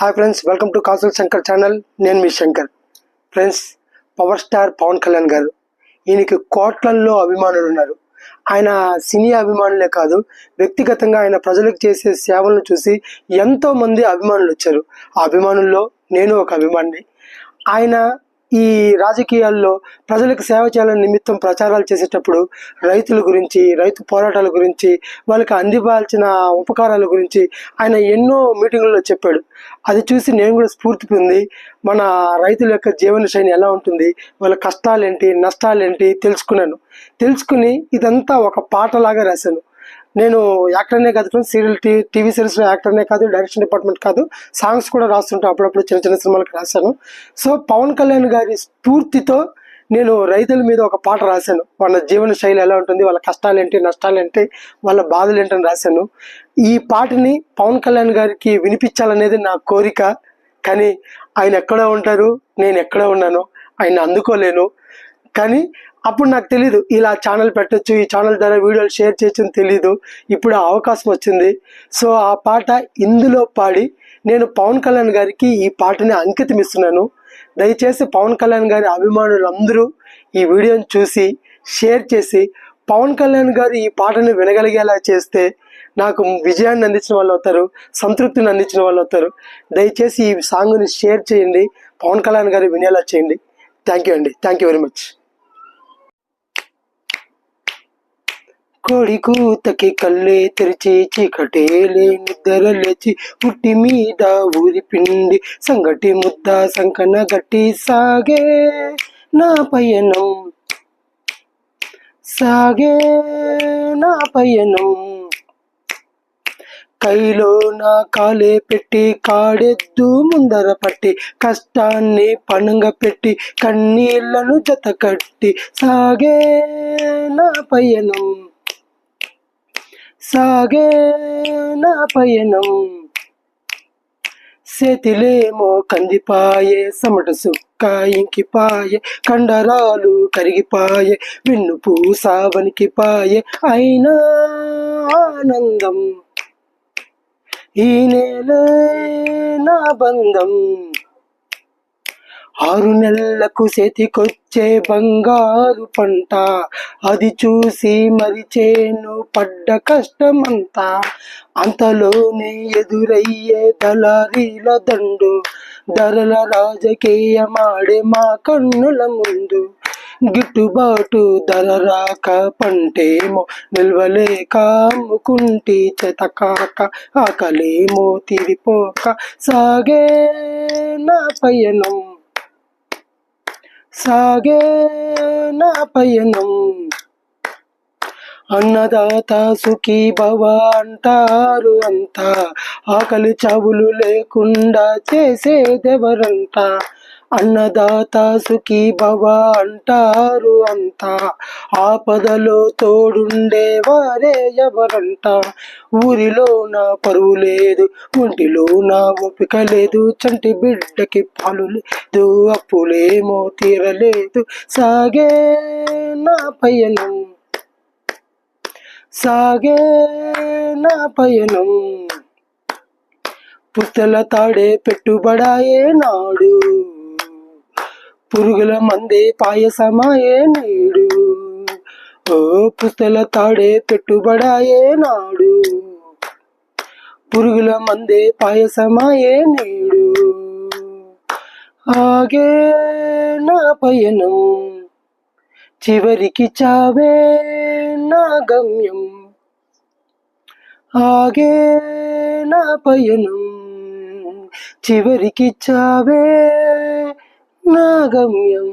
Hi friends welcome to Kasul Shankar channel నేను మీ Shankar. Friends power star Pawan Kalyan garu. ఈయనకి కోట్లల్లో అభిమానులు ఉన్నారు ఆయన సినీ అభిమానులే కాదు వ్యక్తిగతంగా ఆయన ప్రజలకు చేసే సేవలను చూసి ఎంతో మంది అభిమానులు వచ్చారు. ఆ అభిమానుల్లో నేను ఒక అభిమాని ఆయన ఈ రాజకీయాల్లో ప్రజలకు సేవ చేయాలని నిమిత్తం ప్రచారాలు చేసేటప్పుడు రైతుల గురించి రైతు పోరాటాల గురించి వాళ్ళకి అందివ్వాల్సిన ఉపకారాల గురించి ఆయన ఎన్నో మీటింగుల్లో చెప్పాడు. అది చూసి నేను కూడా స్ఫూర్తి పొంది మన రైతుల యొక్క జీవన శైలి ఎలా ఉంటుంది వాళ్ళ కష్టాలేంటి నష్టాలేంటి తెలుసుకున్నాను. తెలుసుకుని ఇదంతా ఒక పాటలాగా రాశాను. నేను యాక్టర్నే కాదు ఫ్రెండ్స్ సీరియల్ టీ టీవీ సిరీస్లో యాక్టర్నే కాదు డైరెక్షన్ డిపార్ట్మెంట్ కాదు సాంగ్స్ కూడా రాస్తుంటాను అప్పుడప్పుడు చిన్న చిన్న సినిమాలకు రాశాను. సో పవన్ కళ్యాణ్ గారి స్ఫూర్తితో నేను రైతుల మీద ఒక పాట రాశాను. వాళ్ళ జీవన శైలి ఎలా ఉంటుంది వాళ్ళ కష్టాలు ఏంటి నష్టాలు ఏంటి వాళ్ళ బాధలు ఏంటని రాశాను. ఈ పాటని పవన్ కళ్యాణ్ గారికి వినిపించాలనేది నా కోరిక. కానీ ఆయన ఎక్కడ ఉంటారు నేను ఎక్కడ ఉన్నాను ఆయన అందుకోలేను. కానీ అప్పుడు నాకు తెలీదు ఇలా ఛానల్ పెట్టొచ్చు ఈ ఛానల్ ద్వారా వీడియోలు షేర్ చేయొచ్చని తెలీదు. ఇప్పుడు ఆ అవకాశం వచ్చింది. సో ఆ పాట ఇందులో పాడి నేను పవన్ కళ్యాణ్ గారికి ఈ పాటని అంకితం ఇస్తున్నాను. దయచేసి పవన్ కళ్యాణ్ గారి అభిమానులందరూ ఈ వీడియోని చూసి షేర్ చేసి పవన్ కళ్యాణ్ గారు ఈ పాటను వినగలిగేలా చేస్తే నాకు విజయాన్ని అందించిన వాళ్ళు అవుతారు సంతృప్తిని అందించిన వాళ్ళు అవుతారు. దయచేసి ఈ సాంగ్ని షేర్ చేయండి పవన్ కళ్యాణ్ గారు వినేలా చేయండి. థ్యాంక్ యూ అండి. థ్యాంక్ యూ వెరీ మచ్ కోడి కూతకి కళ్ళే తెరిచి చీకటేలే నిద్ర లేచి పుట్టి మీద ఊరి పిండి సంగటి ముద్ద సంకన గట్టి సాగే నా పయనం. సాగే నా పయనం. కైలో నా కాలే పెట్టి కాడెద్దు ముందర పట్టి కష్టాన్ని పనుగ పెట్టి కన్నీళ్ళను జత కట్టి సాగే నా పయనం. సాగే నా పయనం. చేతిలేమో కందిపాయే సమట సుక్క ఇంకిపాయే కండరాలు కరిగిపాయే వెన్ను పూసావనికి పాయే. అయినా ఆనందం ఈ నేలే నా బంధం. ఆరు నెలలకు చేతికొచ్చే బంగారు పంట. అది చూసి మరిచేను పడ్డ కష్టమంతా. అంతలోనే ఎదురయ్యే దళారీల దండు. ధరల రాజకీయమాడే మా కన్నుల ముందు. గిట్టుబాటు ధర రాక పంటేమో నిల్వలేక అమ్ముకుంటి చెతకాక ఆకలేమో తిరిపోక సాగే నా పయనం. సాగే నా పయనం. అన్నదాత సుఖీ భవ అంటారు అంతా. ఆకలి చావులు లేకుండా చేసేదెవరంతా? అన్నదాత సుఖీ భవ అంటారు అంతా. ఆపదలో తోడుండే వారే ఎవరంట? ఊరిలో నా పరువు లేదు ఒంటిలో నా ఓపిక లేదు చంటి బిడ్డకి పాలు లేదు అప్పులేమో తీరలేదు. సాగే నా పయనం. సాగే నా పయనం. పుస్తల తాడే పెట్టుబడాయే నాడు. పురుగుల మందే పాయసమాయే నేడు. ఓ పుస్తల తాడే పెట్టుబడాయే నాడు. పురుగుల మందే పాయసమాయే నేడు. ఆగే నా పయనం చివరికి చావే నా గమ్యం. ఆగే నా పయనం చివరికి చావే నా గమ్యం